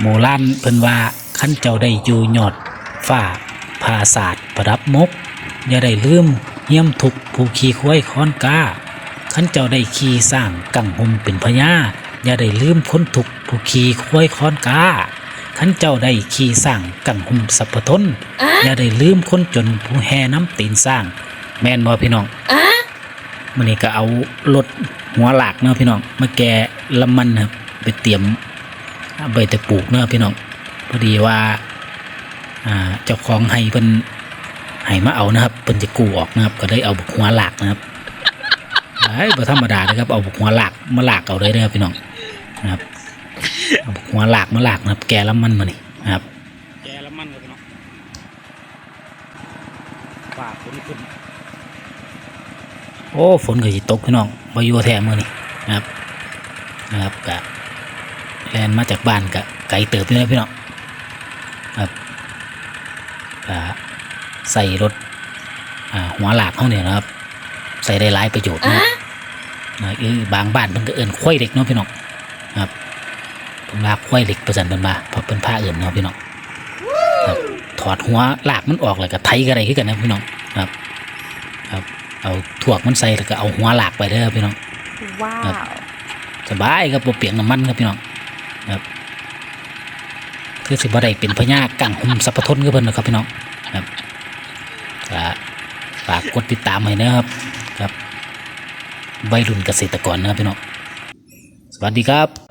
โมล้านเพิ่นว่าขั้นเจ้าได้อยู่ยอดฝ้าผาศาสตร์ประดับมก อย่าได้ลืมเยี่ยมทุกผู้ขี่ควายค้อนกาขั้นเจ้าได้ขี่สร้างกังหมเป็นพญาอย่าได้ลืมพ้นทุกผู้ขี่ควายค้อนกาขั้นเจ้าได้ขี่สร้างกังหมสัพพทนอย่าได้ลืมคนจนผู้แห่น้ำตีนสร้าง แม่นบ่พี่น้องมื้อนี้ก็เอารถหัวหลากเนาะพี่น้องมาแกะลำมันนะครับไปเตรียม ใบตะปลูกเนาะพี่น้องพอดีว่าอ่าเจ้าของให้เพิ่นให้มาเอานะครับเพิ่นจะกู้ออกนะครับ ก็ได้เอาบุกหัวหลากนะครับไอ้บ่ธรรมดานะครับเอาบุกหัวหลากมาหลากเอาเลยเด้อพี่น้องนะครับเอาบุกหัวหลากมาหลากนะครับ แกลำมันมานี่นะครับ แกลำมันครับพี่น้องฝากฝนขึ้นโอ้ฝนก็สิตกพี่น้องบ่อยู่แท้มื้อนี้นะครับนะครับกะ แลนมาจากบ้านกะไกลเติบเลยพี่น้องครับก็ใส่รถอ่าหัวหลากเขาเนี่ยนะครับ ใส่ได้หลายประโยชน์นะนะคือบางบ้านมันก็เอินควายเหล็กเนาะพี่น้องครับผมลากควายเหล็กประจันเป็นมาเพราะเป็นผ้าเอื่นเนาะพี่น้องครับถอดหัวหลากมันออกเลยก็ไทยก็ได้ขึ้นกันนะพี่น้องครับ ครับ เอาถ่วกมันใส่แล้วก็เอาหัวหลากไปเด้อพี่น้องว้าครับวสบายครับบ่เปลียงน้ำมันครับพี่น้อง ครับคือสิบ่ได้เป็นพญากังหุมสัพพทนก็เพิ่นนะครับพี่น้องครับฝากกดติดตามให้นะครับครับใบรุ่นเกษตรกรนะครับพี่น้องสวัสดีครับ